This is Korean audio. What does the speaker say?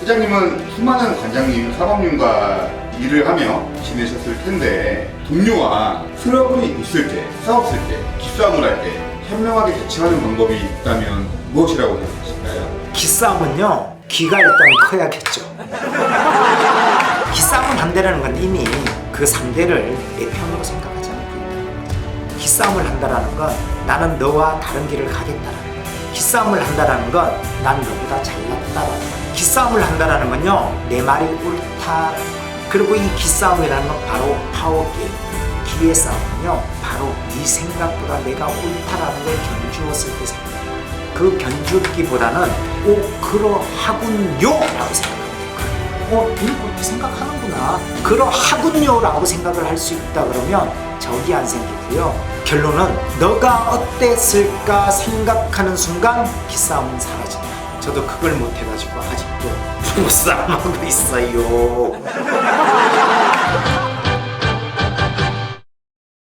회장님은 수많은 관장님, 사범님과 일을 하며 지내셨을 텐데 동료와 트러블이 있을 때, 싸웠을 때, 기싸움을 할 때 현명하게 대처하는 방법이 있다면 무엇이라고 생각하실까요? 기싸움은요 기가 일단 커야겠죠. 기싸움을 한다는 건 이미 그 상대를 내 편으로 생각하지 않고 있다는 기싸움을 한다는 건 나는 너와 다른 길을 가겠다라는 거예요 기싸움을 한다는 건 난 너보다 잘났다라는 거예요 기싸움을 한다는 건요 내 말이 거예요 그리고 이 기싸움이라는 건 바로 파워게임 기회 싸움은요 바로 네 생각보다 내가 옳다라는 걸 견주었을 때 생각 그 견주기보다는 오 그러하군요! 라고 될거예요. 어 그렇게 생각하는구나. 그러하군요! 라고 생각을 할 수 있다 그러면 적이 안 생기고요. 결론은 너가 어땠을까 생각하는 순간 기싸움은 사라진다 저도 그걸 못해가지고 아직도 부부싸움하고 있어요